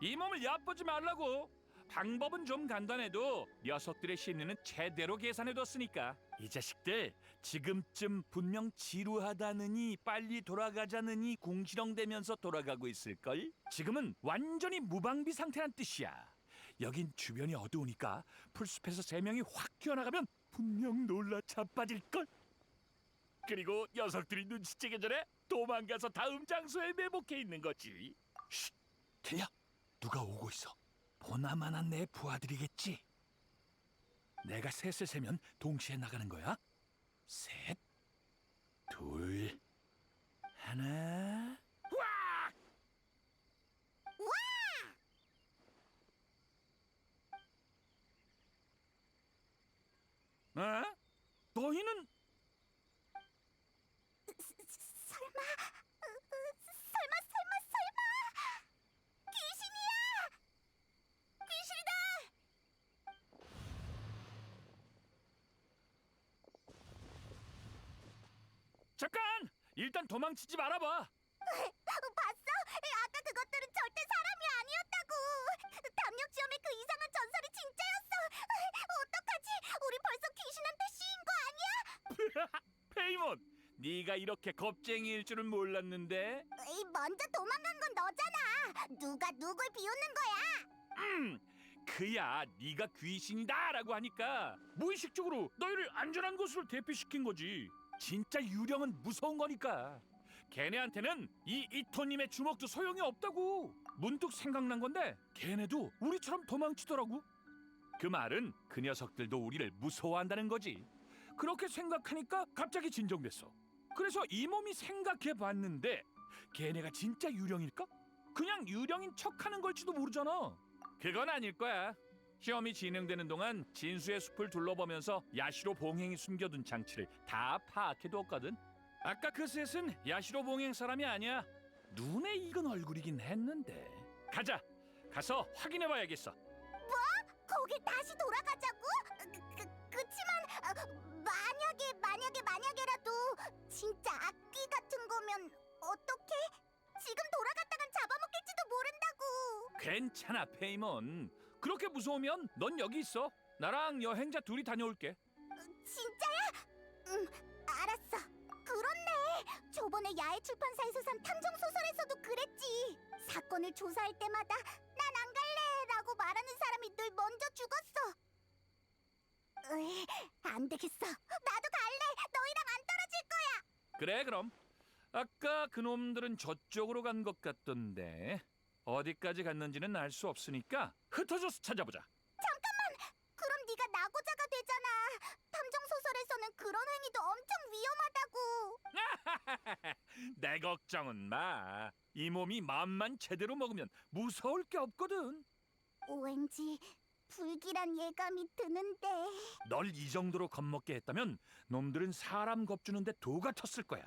이 몸을 얕보지 말라고. 방법은 좀 간단해도 녀석들의 심리는 제대로 계산해뒀으니까. 이 자식들 지금쯤 분명 지루하다느니 빨리 돌아가자느니 궁시렁대면서 돌아가고 있을걸? 지금은 완전히 무방비 상태란 뜻이야. 여긴 주변이 어두우니까 풀숲에서 세 명이 확 튀어나가면 분명 놀라 자빠질걸? 그리고 녀석들이 눈치채기 전에 도망가서 다음 장소에 매복해 있는 거지. 쉿 들려 누가 오고 있어 보나마나 내 부하들이겠지. 내가 셋을 세면 동시에 나가는 거야. 셋, 둘, 하나. 와! 와! 어? 너희는 설마, 으, 으, 설마, 설마, 설마 귀신이야! 귀신이다! 잠깐 일단 도망치지 말아봐. 봤어? 아까 그것들은 절대 사람이 아니었다고. 담력 시험의 그 이상한 전설이 진짜였어. 어떡하지? 우리 벌써 귀신한테 씌인 거 아니야? 페이몬, 네가 이렇게 겁쟁이일 줄은 몰랐는데. 에이, 먼저 도망간 건 너잖아. 누가 누굴 비웃는 거야? 음, 그야 네가 귀신이다라고 하니까 무의식적으로 너희를 안전한 곳으로 대피시킨 거지. 진짜 유령은 무서운 거니까. 걔네한테는 이 이토님의 주먹도 소용이 없다고. 문득 생각난 건데 걔네도 우리처럼 도망치더라고. 그 말은 그 녀석들도 우리를 무서워한다는 거지. 그렇게 생각하니까 갑자기 진정됐어. 그래서 이 몸이 생각해 봤는데 걔네가 진짜 유령일까? 그냥 유령인 척하는 걸지도 모르잖아. 그건 아닐 거야. 시험이 진행되는 동안 진수의 숲을 둘러보면서 야시로 봉행이 숨겨둔 장치를 다 파악해두었거든. 아까 그 셋은 야시로 봉행 사람이 아니야. 눈에 익은 얼굴이긴 했는데. 가자. 가서 확인해봐야겠어. 거기 다시 돌아가자고? 그, 그, 그치만 어, 만약에 만약에 만약에라도 진짜 악귀 같은 거면 어떡해? 지금 돌아갔다간 잡아먹힐지도 모른다고 괜찮아, 페이몬. 그렇게 무서우면 넌 여기 있어. 나랑 여행자 둘이 다녀올게. 진짜야? 응 알았어 그렇네 저번에 야외 출판사에서 산 탐정 소설에서도 그랬지 사건을 조사할 때마다 난 안 갈래 라고 말하는 사람이 늘 먼저 죽었어 으이, 안 되겠어 나도 갈래 너희랑 안 떨어질 거야 그래, 그럼. 아까 그놈들은 저쪽으로 간 것 같던데. 어디까지 갔는지는 알 수 없으니까 흩어져서 찾아보자. 잠깐만 그럼 네가 나고자가 되잖아 탐정 소설에서는 그런 행위도 엄청 위험하다고 내 걱정은 마. 이 몸이 마음만 제대로 먹으면 무서울 게 없거든. 왠지 불길한 예감이 드는데 널 이 정도로 겁먹게 했다면 놈들은 사람 겁주는데 도 같았을 거야.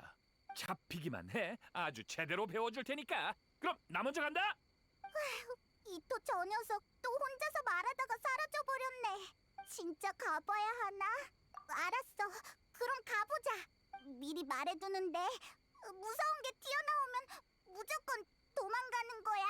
잡히기만 해. 아주 제대로 배워줄 테니까. 그럼 나 먼저 간다. 이토 저 녀석 또 혼자서 말하다가 사라져버렸네. 진짜 가봐야 하나? 알았어. 그럼 가보자. 미리 말해두는데 무서운 게 튀어나오면 무조건 도망가는 거야?